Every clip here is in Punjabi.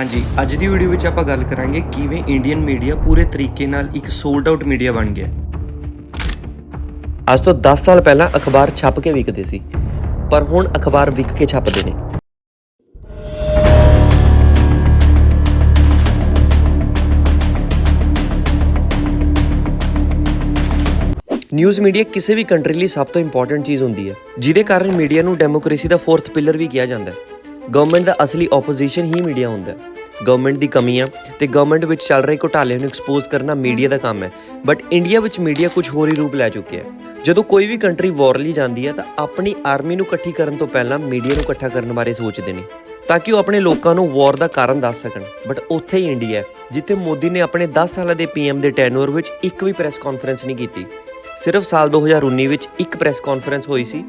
ਹਾਂਜੀ, ਅੱਜ ਦੀ ਵੀਡੀਓ ਵਿੱਚ ਆਪਾਂ ਗੱਲ ਕਰਾਂਗੇ ਕਿਵੇਂ ਇੰਡੀਅਨ ਮੀਡੀਆ ਪੂਰੇ ਤਰੀਕੇ ਨਾਲ ਇੱਕ ਸੋਲਡ ਆਊਟ ਮੀਡੀਆ ਬਣ ਗਿਆ ਅੱਜ ਤੋਂ 10 ਸਾਲ ਪਹਿਲਾਂ ਅਖਬਾਰ ਛਪ ਕੇ ਵਿਕਦੇ ਸੀ, ਪਰ ਹੁਣ ਅਖਬਾਰ ਵਿਕ ਕੇ ਛਪਦੇ ਨੇ। ਨਿਊਜ਼ ਮੀਡੀਆ ਕਿਸੇ ਵੀ ਕੰਟਰੀ ਲਈ ਸਭ ਤੋਂ ਇੰਪੋਰਟੈਂਟ ਚੀਜ਼ ਹੁੰਦੀ ਹੈ, ਜਿਹਦੇ ਕਾਰਨ ਮੀਡੀਆ ਨੂੰ ਡੈਮੋਕ੍ਰੇਸੀ ਦਾ ਫੋਰਥ ਪਿਲਰ ਵੀ ਕਿਹਾ ਜਾਂਦਾ ਹੈ। ਗਵਰਨਮੈਂਟ ਦਾ ਅਸਲੀ ਆਪੋਜੀਸ਼ਨ ਹੀ ਮੀਡੀਆ ਹੁੰਦਾ ਹੈ। ਗਵਰਨਮੈਂਟ ਦੀ ਕਮੀਆਂ ਤੇ ਗਵਰਨਮੈਂਟ ਵਿੱਚ ਚੱਲ ਰਹੇ ਘੁਟਾਲਿਆਂ ਨੂੰ ਐਕਸਪੋਜ਼ ਕਰਨਾ ਮੀਡੀਆ ਦਾ ਕੰਮ ਹੈ। ਬਟ ਇੰਡੀਆ ਵਿੱਚ ਮੀਡੀਆ ਕੁਝ ਹੋਰ ਹੀ ਰੂਪ ਲੈ ਚੁੱਕਿਆ ਹੈ। ਜਦੋਂ ਕੋਈ ਵੀ ਕੰਟਰੀ ਵਾਰ ਲਈ ਜਾਂਦੀ ਹੈ ਤਾਂ ਆਪਣੀ ਆਰਮੀ ਨੂੰ ਇਕੱਠੀ ਕਰਨ ਤੋਂ ਪਹਿਲਾਂ ਮੀਡੀਆ ਨੂੰ ਇਕੱਠਾ ਕਰਨ ਬਾਰੇ ਸੋਚਦੇ ਨੇ। ਤਾਂ ਕਿ ਉਹ ਆਪਣੇ ਲੋਕਾਂ ਨੂੰ ਵਾਰ ਦਾ ਕਾਰਨ ਦੱਸ ਸਕਣ। ਬਟ ਉੱਥੇ ਹੀ ਇੰਡੀਆ ਜਿੱਥੇ ਮੋਦੀ ਨੇ ਆਪਣੇ 10 ਸਾਲਾਂ ਦੇ ਪੀਐਮ ਦੇ ਟੈਨੂਅਰ ਵਿੱਚ ਇੱਕ ਵੀ ਪ੍ਰੈਸ ਕਾਨਫਰੰਸ ਨਹੀਂ ਕੀਤੀ। ਸਿਰਫ ਸਾਲ 2019 ਵਿੱਚ ਇੱਕ ਪ੍ਰੈਸ ਕਾਨਫਰੰਸ ਹੋਈ ਸੀ,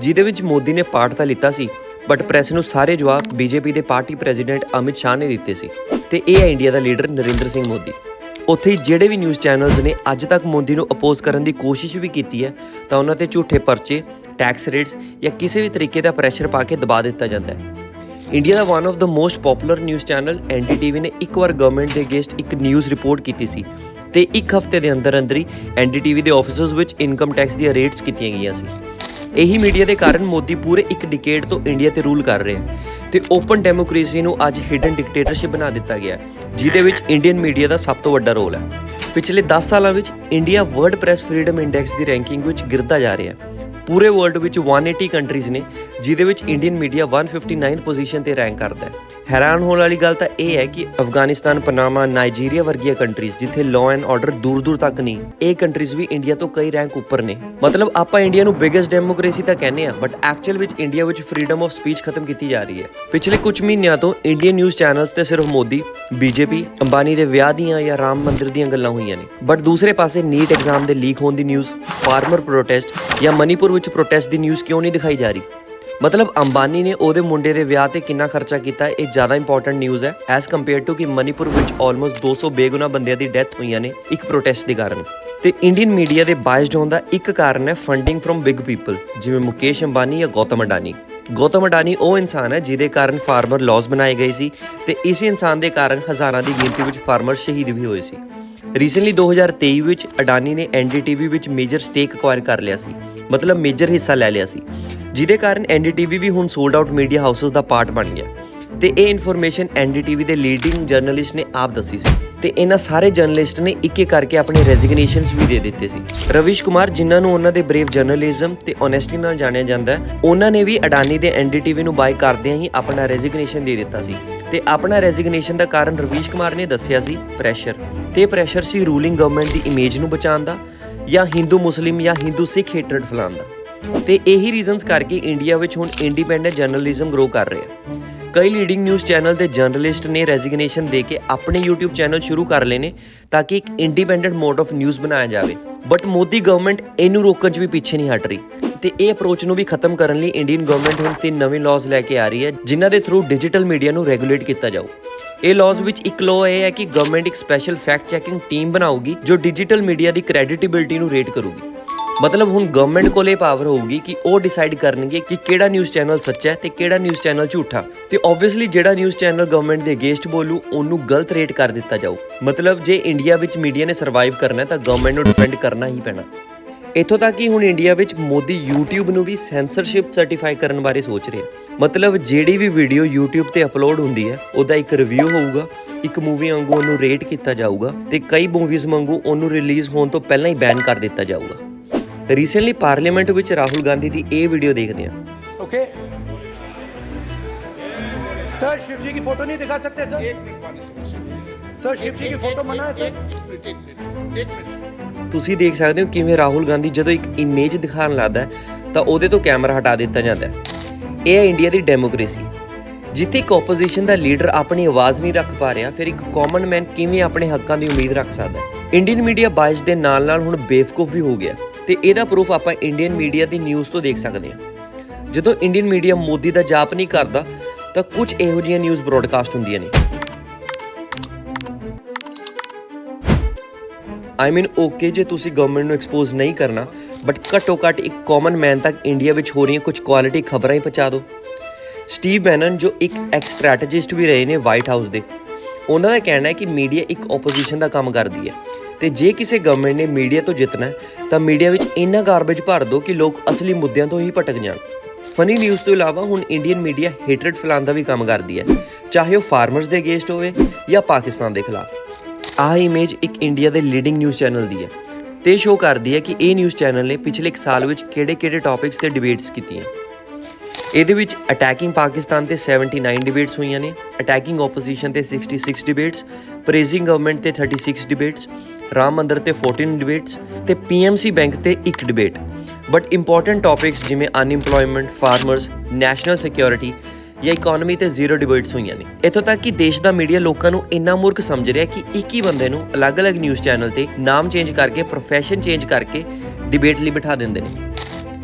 ਜਿਹਦੇ ਵਿੱਚ ਮੋਦੀ ਨੇ ਪਾਠ ਤਾਂ ਲਿੱਤਾ ਸੀ ਬਟ ਪ੍ਰੈਸ ਨੂੰ ਸਾਰੇ ਜਵਾਬ ਬੀਜੇਪੀ ਦੇ ਪਾਰਟੀ ਪ੍ਰੈਜ਼ੀਡੈਂਟ ਅਮਿਤ ਸ਼ਾਹ ਨੇ ਦਿੱਤੇ ਸੀ ਤੇ ਇਹ ਹੈ ਇੰਡੀਆ ਦਾ ਲੀਡਰ ਨਰਿੰਦਰ ਸਿੰਘ ਮੋਦੀ। ਉੱਥੇ ਹੀ ਜਿਹੜੇ ਵੀ ਨਿਊਜ਼ ਚੈਨਲਸ ਨੇ, ਅੱਜ ਤੱਕ ਮੋਦੀ ਨੂੰ ਅਪੋਜ਼ ਕਰਨ ਦੀ ਕੋਸ਼ਿਸ਼ ਵੀ ਕੀਤੀ ਹੈ, ਤਾਂ ਉਹਨਾਂ ਤੇ ਝੂਠੇ ਪਰਚੇ ਟੈਕਸ ਰੇਟਸ ਜਾਂ ਕਿਸੇ ਵੀ ਤਰੀਕੇ ਦਾ ਪ੍ਰੈਸ਼ਰ ਪਾ ਕੇ ਦਬਾ ਦਿੱਤਾ ਜਾਂਦਾ ਹੈ। India the one of the most popular news channel NDTV ਨੇ ਇੱਕ ਵਾਰ ਗਵਰਨਮੈਂਟ ਦੇ ਅਗੇਂਸਟ ਇੱਕ ਨਿਊਜ਼ ਰਿਪੋਰਟ ਕੀਤੀ ਸੀ ਤੇ ਇੱਕ ਹਫ਼ਤੇ ਦੇ ਅੰਦਰ ਅੰਦਰ ਹੀ ਐਨਡੀਟੀਵੀ ਦੇ ਆਫਿਸਰਸ ਵਿੱਚ ਇਨਕਮ ਟੈਕਸ ਦੀਆਂ ਰੇਟਸ ਕੀਤੀਆਂ ਗਈਆਂ ਸੀ। ਇਹੀ ਮੀਡੀਆ ਦੇ ਕਾਰਨ ਮੋਦੀ ਪੂਰੇ ਇੱਕ ਡਿਕੇਡ ਤੋਂ ਇੰਡੀਆ ਤੇ ਰੂਲ ਕਰ ਰਿਹਾ ਹੈ ਤੇ ਓਪਨ ਡੈਮੋਕ੍ਰੇਸੀ ਨੂੰ ਅੱਜ ਹਿਡਨ ਡਿਕਟੇਟਰਸ਼ਿਪ ਬਣਾ ਦਿੱਤਾ ਗਿਆ ਜਿਹਦੇ ਵਿੱਚ ਇੰਡੀਅਨ ਮੀਡੀਆ ਦਾ ਸਭ ਤੋਂ ਵੱਡਾ ਰੋਲ ਹੈ। ਪਿਛਲੇ 10 ਸਾਲਾਂ ਵਿੱਚ India world press freedom index ਦੀ ਰੈਂਕਿੰਗ ਵਿੱਚ ਗਿਰਦਾ ਜਾ ਰਿਹਾ ਹੈ। ਪੂਰੇ ਵਰਲਡ ਵਿੱਚ 180 ਕੰਟਰੀਜ਼ ਨੇ, ਜਿਹਦੇ ਵਿੱਚ ਇੰਡੀਅਨ ਮੀਡੀਆ 159th ਪੋਜੀਸ਼ਨ ਤੇ ਰੈਂਕ ਕਰਦਾ ਹੈ। ਹੈਰਾਨ ਹੋਣ ਵਾਲੀ ਗੱਲ ਤਾਂ ਇਹ ਹੈ ਕਿ ਅਫਗਾਨਿਸਤਾਨ, ਪਨਾਮਾ, ਨਾਈਜੀਰੀਆ ਵਰਗੀਆਂ ਕੰਟਰੀਜ਼ ਜਿੱਥੇ ਲਾਅ ਐਂਡ ਆਰਡਰ ਦੂਰ ਦੂਰ ਤੱਕ ਨਹੀਂ, ਇਹ ਕੰਟਰੀਜ਼ ਵੀ ਇੰਡੀਆ ਤੋਂ ਕਈ ਰੈਂਕ ਉੱਪਰ ਨੇ। ਮਤਲਬ ਆਪਾਂ ਇੰਡੀਆ ਨੂੰ ਬਿਗੇਸਟ ਡੈਮੋਕ੍ਰੇਸੀ ਤਾਂ ਕਹਿੰਦੇ ਆ ਬਟ ਐਕਚੁਅਲ ਵਿੱਚ ਇੰਡੀਆ ਵਿੱਚ ਫਰੀडम ਆਫ ਸਪੀਚ ਖਤਮ ਕੀਤੀ ਜਾ ਰਹੀ ਹੈ। ਪਿਛਲੇ ਕੁਝ ਮਹੀਨਿਆਂ ਤੋਂ ਇੰਡੀਅਨ ਨਿਊਜ਼ ਚੈਨਲਸ ਤੇ ਸਿਰਫ ਮੋਦੀ ਬੀਜੇਪੀ ਅੰਬਾਨੀ ਦੇ ਵਿਆਹ ਦੀਆਂ ਜਾਂ ਰਾਮ ਮੰਦਿਰ ਦੀਆਂ ਗੱਲਾਂ ਹੋਈਆਂ ਨੇ। ਬਟ ਦੂਸਰੇ ਪਾਸੇ ਨੀਟ ਐਗਜ਼ਾਮ ਦੇ ਲੀਕ ਹੋਣ ਦੀ ਨਿਊਜ਼ ਫਾਰਮਰ ਪ੍ਰੋਟੈਸਟ ਜਾਂ ਮਨੀਪੁਰ ਵਿੱਚ ਪ੍ਰੋਟੈਸਟ ਦੀ ਨਿਊਜ਼ ਕਿਉਂ ਨਹੀਂ ਦਿਖਾਈ ਜਾ ਰਹੀ? ਮਤਲਬ ਅੰਬਾਨੀ ਨੇ ਉਹਦੇ ਮੁੰਡੇ ਦੇ ਵਿਆਹ ਤੇ ਕਿੰਨਾ ਖਰਚਾ ਕੀਤਾ, ਇਹ ਜ਼ਿਆਦਾ ਇੰਪੋਰਟੈਂਟ ਨਿਊਜ਼ ਹੈ। ਐਸ ਕੰਪੇਅਰ ਟੂ ਕਿ ਮਨੀਪੁਰ ਵਿੱਚ ਆਲਮੋਸਟ 200 ਬੇਗੁਨਾਹ ਬੰਦਿਆਂ ਦੀ ਡੈਥ ਹੋਈਆਂ ਨੇ ਇੱਕ ਪ੍ਰੋਟੈਸਟ ਦੇ ਕਾਰਨ। ਤੇ ਇੰਡੀਅਨ ਮੀਡੀਆ ਦੇ ਬਾਇਸਡ ਹੋਣ ਦਾ ਇੱਕ ਕਾਰਨ ਹੈ ਫੰਡਿੰਗ ਫਰਮ ਬਿਗ ਪੀਪਲ ਜਿਵੇਂ ਮੁਕੇਸ਼ ਅੰਬਾਨੀ ਜਾਂ ਗੌਤਮ ਅਡਾਨੀ। ਗੌਤਮ ਅਡਾਨੀ ਉਹ ਇਨਸਾਨ ਹੈ ਜਿਹਦੇ ਕਾਰਨ ਫਾਰਮਰ ਲਾਜ਼ ਬਣਾਏ ਗਏ ਸੀ ਤੇ ਇਸ ਇਨਸਾਨ ਦੇ ਕਾਰਨ ਹਜ਼ਾਰਾਂ ਦੀ ਗਿਣਤੀ ਵਿੱਚ ਫਾਰਮਰ ਸ਼ਹੀਦ ਵੀ ਹੋਏ ਸੀ। ਰੀਸੈਂਟਲੀ 2023 ਵਿੱਚ ਅਡਾਨੀ ਨੇ ਐਨਡੀਟੀਵੀ ਵਿੱਚ ਮੇਜਰ ਸਟੇਕ ਅਕਵਾਇਰ ਕਰ ਲਿਆ ਸੀ। ਮਤਲਬ ਮੇਜਰ ਹਿੱਸਾ ਲੈ ਲਿਆ ਸੀ। ਜਿਹਦੇ ਕਾਰਨ ਐਨਡੀਟੀਵੀ ਵੀ ਹੁਣ ਸੋਲਡ ਆਊਟ ਮੀਡੀਆ ਹਾਊਸਸ ਦਾ ਪਾਰਟ ਬਣ ਗਿਆ। ਤੇ ਇਹ ਇਨਫੋਰਮੇਸ਼ਨ ਐਨਡੀਟੀਵੀ ਦੇ ਲੀਡਿੰਗ ਜਰਨਲਿਸਟ ਨੇ ਆਪ ਦੱਸੀ ਸੀ। ਤੇ ਇਹਨਾਂ ਸਾਰੇ ਜਰਨਲਿਸਟ ਨੇ ਇੱਕ ਇੱਕ ਕਰਕੇ ਆਪਣੇ ਰੈਜ਼ਿਗਨੇਸ਼ਨਸ ਵੀ ਦੇ ਦਿੱਤੇ ਸੀ। ਰਵਿਸ਼ ਕੁਮਾਰ, ਜਿਨ੍ਹਾਂ ਨੂੰ ਉਹਨਾਂ ਦੇ ਬਰੇਵ ਜਰਨਲਿਜ਼ਮ ਤੇ ਓਨੈਸਟੀ ਨਾਲ ਜਾਣਿਆ ਜਾਂਦਾ ਹੈ, ਉਹਨਾਂ ਨੇ ਵੀ ਅਡਾਨੀ ਦੇ ਐਨਡੀਟੀਵੀ ਨੂੰ ਬਾਈ ਕਰਦਿਆਂ ਹੀ ਆਪਣਾ ਰੈਜ਼ਿਗਨੇਸ਼ਨ ਦੇ ਦਿੱਤਾ ਸੀ। ਤੇ ਆਪਣਾ ਰੈਜ਼ਿਗਨੇਸ਼ਨ ਦਾ ਕਾਰਨ ਰਵਿਸ਼ ਕੁਮਾਰ ਨੇ ਦੱਸਿਆ ਸੀ ਪ੍ਰੈਸ਼ਰ ਤੇ ਪ੍ਰੈਸ਼ਰ ਸੀ ਰੂਲਿੰਗ ਗਵਰਨਮੈਂਟ ਦੀ ਇਮੇਜ ਨੂੰ ਬਚਾਉਣ ਦਾ ਜਾਂ ਹਿੰਦੂ ਮੁਸਲਿਮ ਜਾਂ ਹਿੰਦੂ ਸਿੱਖ ਹੇਟਰਡ ਫੈਲਾਉਣ ਦਾ। ਤੇ ਇਹੀ ਰੀਜ਼ਨਸ ਕਰਕੇ ਇੰਡੀਆ ਵਿੱਚ ਹੁਣ ਇੰਡੀਪੈਂਡੈਂਟ ਜਰਨਲਿਜ਼ਮ ਗਰੋ ਕਰ ਰਿਹਾ ਕਈ ਲੀਡਿੰਗ ਨਿਊਜ਼ ਚੈਨਲ ਦੇ ਜਰਨਲਿਸਟ ਨੇ ਰੈਜ਼ਿਗਨੇਸ਼ਨ ਦੇ ਕੇ ਆਪਣੇ YouTube ਚੈਨਲ ਸ਼ੁਰੂ ਕਰ ਲਏ ਨੇ ਤਾਂ ਕਿ ਇੱਕ ਇੰਡੀਪੈਂਡੈਂਟ ਮੋਡ ਆਫ ਨਿਊਜ਼ ਬਣਾਇਆ ਜਾਵੇ। ਬਟ ਮੋਦੀ ਗਵਰਨਮੈਂਟ ਇਹਨੂੰ ਰੋਕਣ 'ਚ ਵੀ ਪਿੱਛੇ ਨਹੀਂ ਹਟ ਰਹੀ। ਤੇ ਇਹ ਅਪਰੋਚ ਨੂੰ ਵੀ ਖਤਮ ਕਰਨ ਲਈ ਇੰਡੀਅਨ ਗਵਰਨਮੈਂਟ ਹੁਣ ਤਿੰਨ ਨਵੇਂ ਲਾਜ਼ ਲੈ ਕੇ ਆ ਰਹੀ ਹੈ, ਜਿਨ੍ਹਾਂ ਦੇ ਥਰੂ ਡਿਜੀਟਲ ਮੀਡੀਆ ਨੂੰ ਰੈਗੂਲੇਟ ਕੀਤਾ ਜਾਊ। ਇਹ ਲਾਜ਼ ਵਿੱਚ ਇੱਕ ਲਾਅ ਇਹ ਹੈ ਕਿ ਗਵਰਨਮੈਂਟ ਇੱਕ ਸਪੈਸ਼ਲ ਫੈਕਟ ਚੈਕਿੰਗ ਟੀਮ ਬਣਾਊਗੀ, ਜੋ ਡਿਜੀਟਲ ਮੀਡੀਆ ਦੀ ਕ੍ਰੈਡੀਟੇਬਿਲਟੀ ਨੂੰ ਰੇਟ ਕਰੂਗੀ। ਮਤਲਬ ਹੁਣ ਗਵਰਨਮੈਂਟ ਕੋਲ ਇਹ ਪਾਵਰ ਹੋਊਗੀ ਕਿ ਉਹ ਡਿਸਾਈਡ ਕਰਨਗੇ ਕਿ ਕਿਹੜਾ ਨਿਊਜ਼ ਚੈਨਲ ਸੱਚਾ ਹੈ ਤੇ ਕਿਹੜਾ ਨਿਊਜ਼ ਚੈਨਲ ਝੂਠਾ। ਤੇ ਆਬਵੀਅਸਲੀ ਜਿਹੜਾ ਨਿਊਜ਼ ਚੈਨਲ ਗਵਰਨਮੈਂਟ ਦੇ ਅਗੇਂਸਟ ਬੋਲੂ, ਉਹਨੂੰ ਗਲਤ ਰੇਟ ਕਰ ਦਿੱਤਾ ਜਾਊ। ਮਤਲਬ ਜੇ ਇੰਡੀਆ ਵਿੱਚ ਮੀਡੀਆ ਨੇ ਸਰਵਾਈਵ ਕਰਨਾ ਤਾਂ ਗਵਰਨਮੈਂਟ ਨੂੰ ਡਿਪੈਂਡ ਕਰਨਾ ਹੀ ਪੈਣਾ। ਇੱਥੋਂ ਤੱਕ ਕਿ ਹੁਣ ਇੰਡੀਆ ਵਿੱਚ ਮੋਦੀ YouTube ਨੂੰ ਵੀ ਸੈਂਸਰਸ਼ਿਪ ਸਰਟੀਫਾਈ ਕਰਨ ਬਾਰੇ ਸੋਚ ਰਿਹਾ। ਮਤਲਬ ਜਿਹੜੀ ਵੀ ਵੀਡੀਓ YouTube ਤੇ ਅਪਲੋਡ ਹੁੰਦੀ ਹੈ, ਉਹਦਾ ਇੱਕ ਰਿਵਿਊ ਹੋਊਗਾ, ਇੱਕ ਮੂਵੀ ਵਾਂਗੂ ਉਹਨੂੰ ਰੇਟ ਕੀਤਾ ਜਾਊਗਾ ਤੇ ਕਈ ਮੂਵੀਜ਼ ਵਾਂਗੂ ਉਹਨੂੰ ਰਿਲੀਜ਼ ਹੋਣ ਤੋਂ ਪਹਿਲਾਂ ਹੀ ਬੈਨ ਕਰ ਦਿੱਤਾ ਜਾਊਗਾ। ਰੀਸੈਂਟਲੀ ਪਾਰਲੀਮੈਂਟ ਵਿੱਚ ਰਾਹੁਲ ਗਾਂਧੀ ਦੀ ਇਹ ਵੀਡੀਓ ਦੇਖਦੇ ਹਾਂ ओके सर शिव जी की फोटो नहीं दिखा सकते सर एक मिनट मानिए समझ सर शिव जी की फोटो मना है सर एक मिनट एक मिनट एक मिनट ਤੁਸੀਂ ਦੇਖ ਸਕਦੇ ਹੋ ਕਿਵੇਂ ਰਾਹੁਲ ਗਾਂਧੀ ਜਦੋਂ ਇੱਕ ਇਮੇਜ ਦਿਖਾਉਣ ਲੱਗਦਾ ਹੈ ਤਾਂ ਉਹਦੇ ਤੋਂ ਕੈਮਰਾ ਹਟਾ ਦਿੱਤਾ ਜਾਂਦਾ ਹੈ ਇਹ ਹੈ ਇੰਡੀਆ ਦੀ ਡੈਮੋਕ੍ਰੇਸੀ ਜਿੱਥੇ ਇੱਕ ਆਪੋਜੀਸ਼ਨ ਦਾ ਲੀਡਰ ਆਪਣੀ ਆਵਾਜ਼ ਨਹੀਂ ਰੱਖ ਪਾ ਰਿਹਾ ਫਿਰ ਇੱਕ ਕਾਮਨ ਮੈਨ ਕਿਵੇਂ ਆਪਣੇ ਹੱਕਾਂ ਦੀ ਉਮੀਦ ਰੱਖ ਸਕਦਾ ਹੈ ਇੰਡੀਅਨ ਮੀਡੀਆ ਬਾਇਸ ਦੇ ਨਾਲ-ਨਾਲ ਹੁਣ ਬੇਵਕੂਫ ਵੀ ਹੋ ਗਿਆ ਤੇ ਇਹਦਾ ਪ੍ਰੂਫ ਆਪਾਂ ਇੰਡੀਅਨ ਮੀਡੀਆ ਦੀ ਨਿਊਜ਼ ਤੋਂ ਦੇਖ ਸਕਦੇ ਹਾਂ। ਜਦੋਂ ਇੰਡੀਅਨ ਮੀਡੀਆ ਮੋਦੀ ਦਾ ਜਾਪ ਨਹੀਂ ਕਰਦਾ, ਤਾਂ ਕੁਝ ਇਹੋ ਜਿਹੀਆਂ ਨਿਊਜ਼ ਬ੍ਰੌਡਕਾਸਟ ਹੁੰਦੀਆਂ ਨੇ। ਆਈ ਮੀਨ ਓਕੇ ਜੇ ਤੁਸੀਂ ਗਵਰਨਮੈਂਟ ਨੂੰ ਐਕਸਪੋਜ਼ ਨਹੀਂ ਕਰਨਾ ਬਟ ਘੱਟੋ ਘੱਟ ਇੱਕ ਕਾਮਨ ਮੈਨ ਤੱਕ ਇੰਡੀਆ ਵਿੱਚ ਹੋ ਰਹੀਆਂ ਕੁਝ ਕੁਆਲਿਟੀ ਖਬਰਾਂ ਹੀ ਪਹੁੰਚਾ ਦਿਓ। ਸਟੀਵ ਬੈਨਨ ਜੋ ਇੱਕ ਐਕਸ ਸਟ੍ਰੈਟਜਿਸਟ ਵੀ ਰਹੇ ਨੇ ਵਾਈਟ ਹਾਊਸ ਦੇ, ਉਹਨਾਂ ਦਾ ਕਹਿਣਾ ਹੈ ਕਿ ਮੀਡੀਆ ਇੱਕ ਆਪੋਜੀਸ਼ਨ ਦਾ ਕੰਮ ਕਰਦੀ ਹੈ। ਤੇ ਜੇ ਕਿਸੇ ਗਵਰਨਮੈਂਟ ਨੇ ਮੀਡੀਆ ਤੋਂ ਜਿੱਤਣਾ ਤਾਂ ਮੀਡੀਆ ਵਿੱਚ ਇੰਨਾ ਗਾਰਬੇਜ ਭਰ ਦਿਓ ਕਿ ਲੋਕ ਅਸਲੀ ਮੁੱਦਿਆਂ ਤੋਂ ਹੀ ਭਟਕ ਜਾਣ। ਫਨੀ ਨਿਊਜ਼ ਤੋਂ ਇਲਾਵਾ ਹੁਣ ਇੰਡੀਅਨ ਮੀਡੀਆ ਹੇਟਰਡ ਫੈਲਾਉਣ ਦਾ ਵੀ ਕੰਮ ਕਰਦੀ ਹੈ। ਚਾਹੇ ਉਹ ਫਾਰਮਰਸ ਦੇ ਅਗੇਂਸਟ ਹੋਵੇ ਜਾਂ ਪਾਕਿਸਤਾਨ ਦੇ ਖਿਲਾਫ। ਆਹ ਇਮੇਜ ਇੱਕ ਇੰਡੀਆ ਦੇ ਲੀਡਿੰਗ ਨਿਊਜ਼ ਚੈਨਲ ਦੀ ਹੈ ਤੇ ਸ਼ੋਅ ਕਰਦੀ ਹੈ ਕਿ ਇਹ ਨਿਊਜ਼ ਚੈਨਲ ਨੇ ਪਿਛਲੇ ਇੱਕ ਸਾਲ ਵਿੱਚ ਕਿਹੜੇ-ਕਿਹੜੇ ਟੌਪਿਕਸ ਤੇ ਡਿਬੇਟਸ ਕੀਤੀਆਂ। ਇਹਦੇ ਵਿੱਚ ਅਟੈਕਿੰਗ ਪਾਕਿਸਤਾਨ ਤੇ 79 ਡਿਬੇਟਸ ਹੋਈਆਂ ਨੇ ਅਟੈਕਿੰਗ ਆਪੋਜੀਸ਼ਨ ਤੇ 66 ਡਿਬੇਟਸ ਪ੍ਰੇਜ਼ਿੰਗ ਗਵਰਨਮੈਂਟ ਤੇ 36 ਡਿਬੇਟਸ ਰਾਮ ਮੰਦਰ ਤੇ 14 ਡਿਬੇਟਸ ਤੇ ਪੀਐਮਸੀ ਬੈਂਕ ਤੇ ਇੱਕ ਡਿਬੇਟ ਬਟ ਇੰਪੋਰਟੈਂਟ ਟੌਪਿਕਸ ਜਿਵੇਂ ਅਨਇੰਪਲੋਇਮੈਂਟ ਫਾਰਮਰਸ ਨੈਸ਼ਨਲ ਸਿਕਿਉਰਿਟੀ ਜਾਂ ਇਕਨੋਮੀ ਤੇ ਜ਼ੀਰੋ ਡਿਬੇਟਸ ਹੋਈਆਂ ਨੇ। ਇੱਥੋਂ ਤੱਕ ਕਿ ਦੇਸ਼ ਦਾ ਮੀਡੀਆ ਲੋਕਾਂ ਨੂੰ ਇੰਨਾ ਮੂਰਖ ਸਮਝ ਰਿਹਾ ਕਿ ਇੱਕ ਹੀ ਬੰਦੇ ਨੂੰ ਅਲੱਗ-ਅਲੱਗ ਨਿਊਜ਼ ਚੈਨਲ ਤੇ ਨਾਮ ਚੇਂਜ ਕਰਕੇ ਪ੍ਰੋਫੈਸ਼ਨ ਚੇਂਜ ਕਰਕੇ ਡਿਬੇਟ ਲਈ ਬਿਠਾ ਦਿੰਦੇ ਨੇ।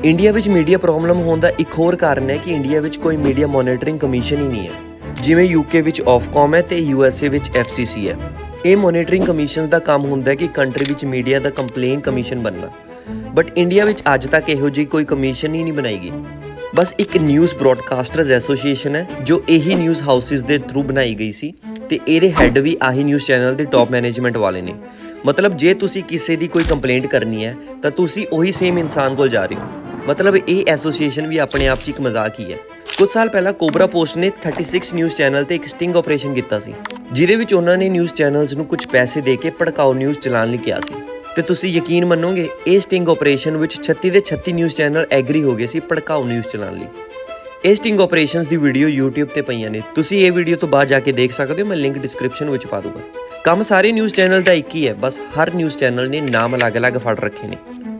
ਇੰਡੀਆ ਵਿੱਚ ਮੀਡੀਆ ਪ੍ਰੋਬਲਮ ਹੋਣ ਦਾ ਇੱਕ ਹੋਰ ਕਾਰਨ ਹੈ ਕਿ ਇੰਡੀਆ ਵਿੱਚ ਕੋਈ ਮੀਡੀਆ ਮੋਨੀਟਰਿੰਗ ਕਮਿਸ਼ਨ ਹੀ ਨਹੀਂ ਹੈ। ਜਿਵੇਂ ਯੂਕੇ ਵਿੱਚ ਆਫਕੌਮ ਹੈ ਤੇ ਯੂਐਸਏ ਵਿੱਚ ਐਫਸੀਸੀ ਹੈ। ਇਹ ਮੋਨੀਟਰਿੰਗ ਕਮਿਸ਼ਨਸ ਦਾ ਕੰਮ ਹੁੰਦਾ ਹੈ ਕਿ ਕੰਟਰੀ ਵਿੱਚ ਮੀਡੀਆ ਦਾ ਕੰਪਲੇਨ ਕਮਿਸ਼ਨ ਬਣਨਾ। ਬਟ ਇੰਡੀਆ ਵਿੱਚ ਅੱਜ ਤੱਕ ਇਹੋ ਜਿਹੀ ਕੋਈ ਕਮਿਸ਼ਨ ਹੀ ਨਹੀਂ ਬਣਾਈ ਗਈ। ਬਸ ਇੱਕ ਨਿਊਜ਼ ਬ੍ਰੌਡਕਾਸਟਰਸ ਐਸੋਸੀਏਸ਼ਨ ਹੈ, ਜੋ ਇਹੀ ਨਿਊਜ਼ ਹਾਊਸਿਸ ਦੇ ਥਰੂ ਬਣਾਈ ਗਈ ਸੀ ਤੇ ਇਹਦੇ ਹੈੱਡ ਵੀ ਆਹੀ ਨਿਊਜ਼ ਚੈਨਲ ਦੇ ਟਾਪ ਮੈਨੇਜਮੈਂਟ ਵਾਲੇ ਨੇ। ਮਤਲਬ ਜੇ ਤੁਸੀਂ ਕਿਸੇ ਦੀ ਕੋਈ ਕੰਪਲੇਂਟ ਕਰਨੀ ਹੈ, ਤਾਂ ਤੁਸੀਂ ਉਹੀ ਸੇਮ ਇਨਸਾਨ ਕੋਲ ਜਾ ਰਹੇ ਹੋ। ਮਤਲਬ ਇਹ ਐਸੋਸੀਏਸ਼ਨ ਵੀ ਆਪਣੇ ਆਪ 'ਚ ਇੱਕ ਮਜ਼ਾਕ ਹੀ ਹੈ। ਕੁਝ ਸਾਲ ਪਹਿਲਾਂ ਕੋਬਰਾ ਪੋਸਟ ਨੇ 36 ਨਿਊਜ਼ ਚੈਨਲ ਤੇ ਇੱਕ ਸਟਿੰਗ ਆਪਰੇਸ਼ਨ ਕੀਤਾ ਸੀ, ਜਿਹਦੇ ਵਿੱਚ ਉਹਨਾਂ ਨੇ ਨਿਊਜ਼ ਚੈਨਲਸ ਨੂੰ ਕੁਝ ਪੈਸੇ ਦੇ ਕੇ ਭੜਕਾਊ ਨਿਊਜ਼ ਚਲਾਉਣ ਲਈ ਕਿਹਾ ਸੀ। ਤੇ ਤੁਸੀਂ ਯਕੀਨ ਮੰਨੋਗੇ, ਇਹ ਸਟਿੰਗ ਆਪਰੇਸ਼ਨ ਵਿੱਚ 36 ਦੇ 36 ਨਿਊਜ਼ ਚੈਨਲ ਐਗਰੀ ਹੋ ਗਏ ਸੀ ਭੜਕਾਊ ਨਿਊਜ਼ ਚਲਾਉਣ ਲਈ। ਇਹ ਸਟਿੰਗ ਆਪਰੇਸ਼ਨਸ ਦੀ ਵੀਡੀਓ YouTube ਤੇ ਪਈਆਂ ਨੇ। ਤੁਸੀਂ ਇਹ ਵੀਡੀਓ ਤੋਂ ਬਾਅਦ ਜਾ ਕੇ ਦੇਖ ਸਕਦੇ ਹੋ, ਮੈਂ ਲਿੰਕ ਡਿਸਕ੍ਰਿਪਸ਼ਨ ਵਿੱਚ ਪਾ ਦੂੰਗਾ। ਕੰਮ ਸਾਰੇ ਨਿਊਜ਼ ਚੈਨਲ ਦਾ ਇੱਕ ਹੀ ਹੈ, ਬਸ ਹਰ ਨਿਊਜ਼ ਚੈਨਲ ਨੇ ਨਾਮ ਅਲੱਗ-ਅਲੱਗ ਫੜ ਰੱਖੇ ਨੇ।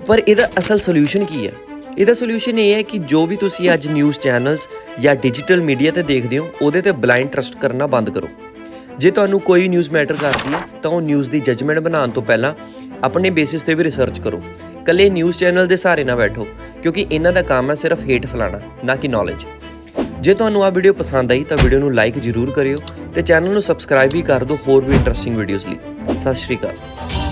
ਪਰ ਇਹਦਾ ਅਸਲ ਸੋਲੂਸ਼ਨ ਕੀ ਹੈ? ਇਹਦਾ ਸੋਲੂਸ਼ਨ ਇਹ ਹੈ ਕਿ ਜੋ ਵੀ ਤੁਸੀਂ ਅੱਜ ਨਿਊਜ਼ ਚੈਨਲਸ ਜਾਂ ਡਿਜੀਟਲ ਮੀਡੀਆ ਤੇ ਦੇਖਦੇ ਹੋ, ਉਹਦੇ ਤੇ ਬਲਾਈਂਡ ਟਰਸਟ ਕਰਨਾ ਬੰਦ ਕਰੋ। ਜੇ ਤੁਹਾਨੂੰ ਕੋਈ ਨਿਊਜ਼ ਮੈਟਰ ਕਰਦੀ ਹੈ, ਤਾਂ ਉਹ ਨਿਊਜ਼ ਦੀ ਜਜਮੈਂਟ ਬਣਾਉਣ ਤੋਂ ਪਹਿਲਾਂ ਆਪਣੇ ਬੇਸਿਸ ਤੇ ਵੀ ਰਿਸਰਚ ਕਰੋ। ਕੱਲੇ ਨਿਊਜ਼ ਚੈਨਲ ਦੇ ਸਹਾਰੇ ਨਾ ਬੈਠੋ, ਕਿਉਂਕਿ ਇਹਨਾਂ ਦਾ ਕੰਮ ਹੈ ਸਿਰਫ ਹੇਟ ਫੈਲਾਣਾ, ਨਾ ਕਿ ਨੌਲੇਜ ਜੇ ਤੁਹਾਨੂੰ ਆ ਵੀਡੀਓ ਪਸੰਦ ਆਈ, ਤਾਂ ਵੀਡੀਓ ਨੂੰ ਲਾਈਕ ਜ਼ਰੂਰ ਕਰਿਓ ਤੇ ਚੈਨਲ ਨੂੰ ਸਬਸਕ੍ਰਾਈਬ ਵੀ ਕਰ ਦਿਓ ਹੋਰ ਵੀ ਇੰਟਰਸਟਿੰਗ ਵੀਡੀਓਜ਼ ਲਈ। ਸਤਿ ਸ਼੍ਰੀ ਅਕਾਲ।